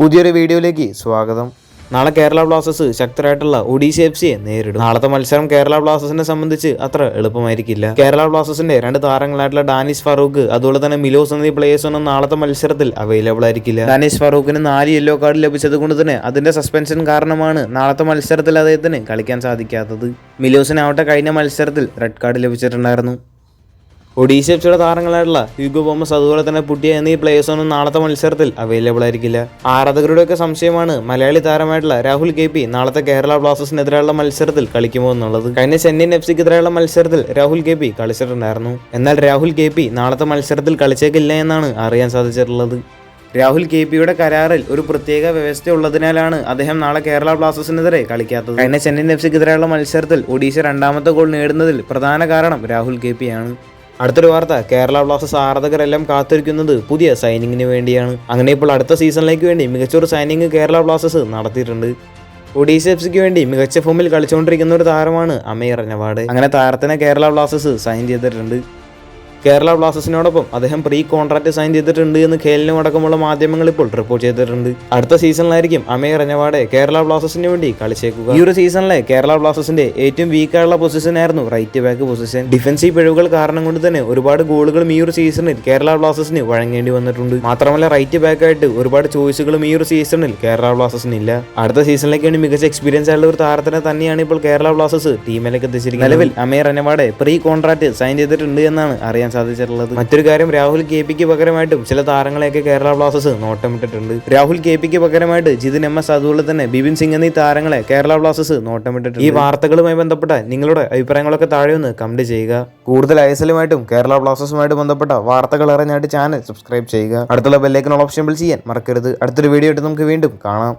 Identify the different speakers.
Speaker 1: പുതിയൊരു വീഡിയോയിലേക്ക് സ്വാഗതം. നാളെ കേരള ബ്ലാസ്റ്റേഴ്സ് ശക്തരായിട്ടുള്ള ഒഡീഷ എഫ് സിയെ നേരിടും. നാളത്തെ മത്സരം കേരള ബ്ലാസ്റ്റേഴ്സിനെ സംബന്ധിച്ച് അത്ര എളുപ്പമായിരിക്കില്ല. കേരള ബ്ലാസ്റ്റേഴ്സിന്റെ രണ്ട് താരങ്ങളായിട്ടുള്ള ഡാനിഷ് ഫറൂഖ് അതുപോലെ തന്നെ മിലോസ് എന്നീ പ്ലേയേഴ്സൊന്നും നാളത്തെ മത്സരത്തിൽ അവൈലബിൾ ആയിരിക്കില്ല. ഡാനിഷ് ഫറൂഖിന് നാല് യെല്ലോ കാർഡ് ലഭിച്ചത് കൊണ്ട് തന്നെ അതിന്റെ സസ്പെൻഷൻ കാരണമാണ് നാളത്തെ മത്സരത്തിൽ അദ്ദേഹത്തിന് കളിക്കാൻ സാധിക്കാത്തത്. മിലോസിനാവട്ടെ കഴിഞ്ഞ മത്സരത്തിൽ റെഡ് കാർഡ് ലഭിച്ചിട്ടുണ്ടായിരുന്നു. ഒഡീഷ എഫ് സിയുടെ താരങ്ങളായിട്ടുള്ള ഹ്യൂഗോ തോമസ് അതുപോലെ തന്നെ പുട്ടിയ എന്നീ പ്ലേയേഴ്സൊന്നും നാളത്തെ മത്സരത്തിൽ അവൈലബിൾ ആയിരിക്കില്ല. ആരാധകരുടെയൊക്കെ സംശയമാണ് മലയാളി താരമായിട്ടുള്ള രാഹുൽ കെ പി നാളത്തെ കേരള ബ്ലാസ്റ്റേഴ്സിനെതിരെയുള്ള മത്സരത്തിൽ കളിക്കുമോ എന്നുള്ളത്. കഴിഞ്ഞ ചെന്നൈയിൻ എഫ് സിക്കെതിരെയുള്ള മത്സരത്തിൽ രാഹുൽ കെ പി കളിച്ചിട്ടുണ്ടായിരുന്നു. എന്നാൽ രാഹുൽ കെ പി നാളത്തെ മത്സരത്തിൽ കളിച്ചേക്കില്ല എന്നാണ് അറിയാൻ സാധിച്ചിട്ടുള്ളത്. രാഹുൽ കെ പിയുടെ കരാറിൽ ഒരു പ്രത്യേക വ്യവസ്ഥ ഉള്ളതിനാലാണ് അദ്ദേഹം നാളെ കേരള ബ്ലാസ്റ്റേഴ്സിനെതിരെ കളിക്കാത്തത്. കഴിഞ്ഞ ചെന്നൈയിൻ എഫ് സിക്കെതിരെയുള്ള മത്സരത്തിൽ ഒഡീഷ രണ്ടാമത്തെ ഗോൾ നേടുന്നതിൽ പ്രധാന കാരണം രാഹുൽ കെ പി ആണ്. അടുത്തൊരു വാർത്ത. കേരള ബ്ലാസ്റ്റേഴ്സ് ആരാധകരെല്ലാം കാത്തിരിക്കുന്നത് പുതിയ സൈനിങ്ങിന് വേണ്ടിയാണ്. അങ്ങനെ ഇപ്പോൾ അടുത്ത സീസണിലേക്ക് വേണ്ടി മികച്ചൊരു സൈനിങ് കേരള ബ്ലാസ്റ്റേഴ്സ് നടത്തിയിട്ടുണ്ട്. ഒഡീസി എഫ് സിക്ക് വേണ്ടി മികച്ച ഫോമിൽ കളിച്ചുകൊണ്ടിരിക്കുന്ന ഒരു താരമാണ് അമീർ അനവാഡ്. അങ്ങനെ താരത്തിനെ കേരള ബ്ലാസ്റ്റേഴ്സ് സൈൻ ചെയ്തിട്ടുണ്ട്. കേരള ബ്ലാസ്റ്റേഴ്സിനോടൊപ്പം അദ്ദേഹം പ്രീ കോൺട്രാക്ട് സൈൻ ചെയ്തിട്ടുണ്ട് എന്ന് ഖേലിനും അടക്കമുള്ള മാധ്യമങ്ങൾ ഇപ്പോൾ റിപ്പോർട്ട് ചെയ്തിട്ടുണ്ട്. അടുത്ത സീസണിലായിരിക്കും അമീർ റഞ്ഞവാടെ കേരള ബ്ലാസ്റ്റേഴ്സിന് വേണ്ടി കളിച്ചേക്കുക. ഈ ഒരു സീസണിലെ കേരള ബ്ലാസ്റ്റേഴ്സിന്റെ ഏറ്റവും വീക്കായുള്ള പൊസിഷൻ ആയിരുന്നു റൈറ്റ് ബാക്ക് പൊസിഷൻ ഡിഫൻസീവ് പിഴവുകൾ കാരണം കൊണ്ട് തന്നെ ഒരുപാട് ഗോളുകളും ഈ ഒരു സീസണിൽ കേരള ബ്ലാസ്റ്റേഴ്സിന് വഴങ്ങേണ്ടി വന്നിട്ടുണ്ട്. മാത്രമല്ല റൈറ്റ് ബാക്ക് ആയിട്ട് ഒരുപാട് ചോയ്സുകളും ഈ ഒരു സീസണിൽ കേരള ബ്ലാസ്റ്റേഴ്സിന് ഇല്ല. അടുത്ത സീസണിലേക്കാണ് മികച്ച എക്സ്പീരിയൻസ് ആയുള്ള ഒരു താരത്തിനെ തന്നെയാണ് ഇപ്പോൾ കേരള ബ്ലാസ്റ്റേഴ്സ് ടീമിലേക്ക് എത്തിച്ചിരിക്കുന്നത്. നിലവിൽ Ameer Anawade pre contract sign ചെയ്തിട്ടുണ്ട് എന്നാണ് അറിയാൻ സാധിച്ചിട്ടുള്ളത്. മറ്റൊരു കാര്യം രാഹുൽ കെ പിക്ക് പകരമായിട്ടും ചില താരങ്ങളെയൊക്കെ കേരള ബ്ലാസ്റ്റേഴ്സ് നോട്ടമിട്ടിട്ടുണ്ട് രാഹുൽ കെ പിക്ക് പകരമായിട്ട് ജിതിൻ എം എസ് അതുപോലെ തന്നെ ബിപിൻ സിംഗ് എന്നീ താരങ്ങളെ കേരള ബ്ലാസ്റ്റേഴ്സ് നോട്ടമിട്ടിട്ടുണ്ട് ഈ വാർത്തകളുമായി ബന്ധപ്പെട്ട നിങ്ങളുടെ അഭിപ്രായങ്ങളൊക്കെ താഴെ ഒന്ന് കമന്റ് ചെയ്യുക. കൂടുതൽ ഐസലുമായിട്ടും കേരള ബ്ലാസ്റ്റേഴ്സുമായിട്ട് ബന്ധപ്പെട്ട വാർത്തകൾ അറിഞ്ഞായിട്ട് ചാനൽ സബ്സ്ക്രൈബ് ചെയ്യുക. അടുത്തുള്ള ബെല്ലേക്കിനുള്ള ഓപ്ഷൻ ബിൽ ചെയ്യാൻ മറക്കരുത്. അടുത്തൊരു വീഡിയോ ആയിട്ട് നമുക്ക് വീണ്ടും കാണാം.